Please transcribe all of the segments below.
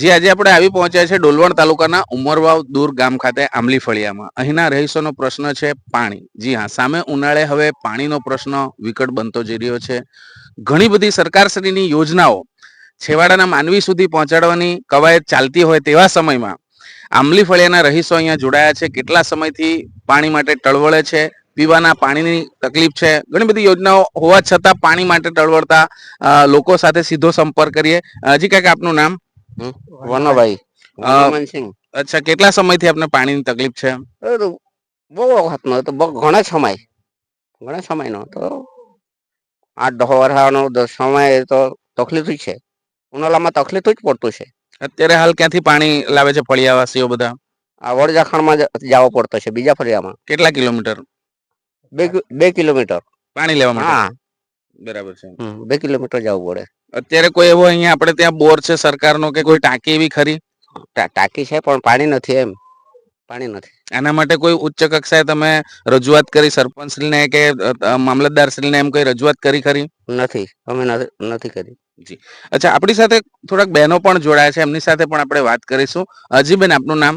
જી, આજે આપણે આવી પહોંચ્યા છે ડોલવણ તાલુકાના ઉમરવાવ દૂર ગામ ખાતે આંબલી ફળિયામાં અહીંના રહીશોનો પ્રશ્ન છે પાણી. જી હા, સામે ઉનાળે હવે પાણીનો પ્રશ્ન વિકટ બનતો જઈ રહ્યો છે. ઘણી બધી સરકારશ્રીની યોજનાઓ છેવાડાના માનવી સુધી પહોંચાડવાની કવાયત ચાલતી હોય તેવા સમયમાં આંબલી ફળિયાના રહીશો અહીંયા જોડાયા છે. કેટલા સમયથી પાણી માટે ટળવળે છે, પીવાના પાણીની તકલીફ છે, ઘણી બધી યોજનાઓ હોવા છતાં પાણી માટે ટળવળતા લોકો સાથે સીધો સંપર્ક કરીએ. હજી કંઈક આપનું નામ? વનભાઈ. અ, અચ્છા કેટલા સમયથી આપને પાણીની તકલીફ છે? બહુ વખતનો તો બહુ ઘણા સમય. ઘણા સમયનો તો આ વર્ષનો સમય તો તકલીફ છે. ઉનાળામાં તકલીફ જ પડતું છે. અત્યારે હાલ ક્યાંથી પાણી લાવે છે ફળિયાવાસીઓ બધા? આ વડજાખણમાં માં જવો પડતો છે બીજા ફળિયામાં. કેટલા કિલોમીટર? બે બે કિલોમીટર. પાણી લેવા માટે? હા. બરાબર છે. બે કિલોમીટર જવું પડે. અત્યારે કોઈ એવો અહીંયા આપણે ત્યાં બોર છે સરકારનો કે કોઈ ટાંકી એવી ખરી? ટાંકી છે પણ પાણી નથી એમ. પાણી નથી. આના માટે કોઈ ઉચ્ચ કક્ષાએ તમે રજૂઆત કરી સરપંચશ્રીને કે મામલતદારશ્રીને એમ કોઈ રજૂઆત કરી ખરી? નથી. અમે નથી કરી. કરી અચ્છા આપણી સાથે થોડાક બહેનો પણ જોડાયા છે. એમની સાથે પણ આપણે વાત કરીશું. હજી બેન આપનું નામ?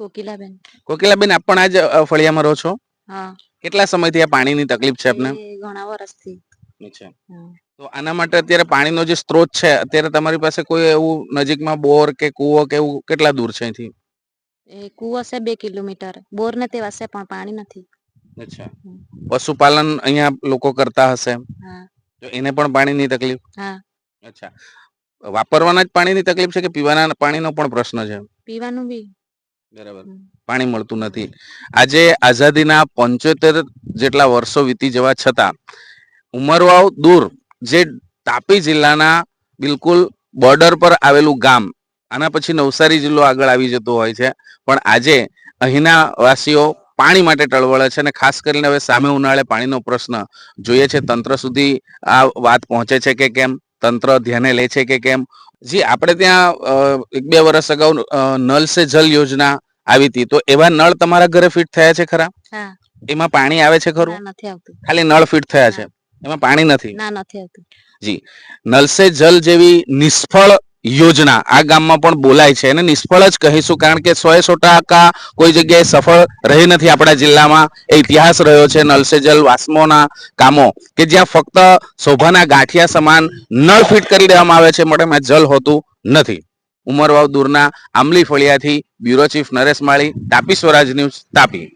કોકિલાબેન. કોકિલાબેન આપ પણ આજ ફળિયામાં રહો છો? હા. કેટલા સમયથી આ પાણીની તકલીફ છે આપને? ઘણા વર્ષથી. અચ્છા. તો આના માટે અત્યારે પાણીનો જે સ્ત્રોત છે અત્યારે તમારી પાસે કોઈ એવું નજીકમાં બોર કે કૂવો કે એવું કેટલા દૂર છે અહીંથી? એ કૂવો છે બે કિલોમીટર. બોર ને તેવા છે પણ પાણી નથી. અચ્છા. પશુપાલન અહીંયા લોકો કરતા હશે હા. તો એને પણ પાણીની તકલીફ? હા. અચ્છા. વાપરવાના જ પાણીની તકલીફ છે કે પીવાના પાણીનો પણ પ્રશ્ન છે? પીવાનું બી. બરાબર. પાણી મળતું નથી. આજે આઝાદીના પંચોતેર જેટલા વર્ષો વીતી જવા છતાં ઉમરવાવ દૂર જે તાપી જિલ્લાના બિલકુલ બોર્ડર પર આવેલું ગામ. આના પછી નવસારી જિલ્લો આગળ આવી જતો હોય છે. પણ આજે અહીંના વાસીઓ પાણી માટે ટળવળે છે અને ખાસ કરીને હવે સામે ઉનાળે પાણીનો પ્રશ્ન જોઈએ છે. તંત્ર સુધી આ વાત પહોંચે છે કે કેમ? તંત્ર ધ્યાને લે છે કે કેમ? જી આપણે ત્યાં એક બે વર્ષ અગાઉ નલ સે જલ યોજના આવી હતી. તો એવા નળ તમારા ઘરે ફિટ થયા છે ખરા? એમાં પાણી આવે છે ખરું? ખાલી નળ ફિટ થયા છે. એમાં પાણી નથી. ના નથી આવતું. નલ સે જલ જેવી નિષ્ફળ યોજના આ ગામમાં પણ બોલાય છે. અને નિષ્ફળ જ કહીશું કારણ કે સો એ સો ટકા કોઈ જગ્યાએ સફળ રહી નથી આપણા જિલ્લામાં. એ ઇતિહાસ રહ્યો છે નલસે જલ વાસ્મોના કામો કે જ્યાં ફક્ત શોભાના ગાંઠિયા સમાન નળ ફિટ કરી દેવામાં આવે છે એમાં જલ હોતું નથી. ઉમરવાવ દૂરના આંબલી ફળિયાથી bureau chief Naresh Mali Tapi Swaraj news Tapi.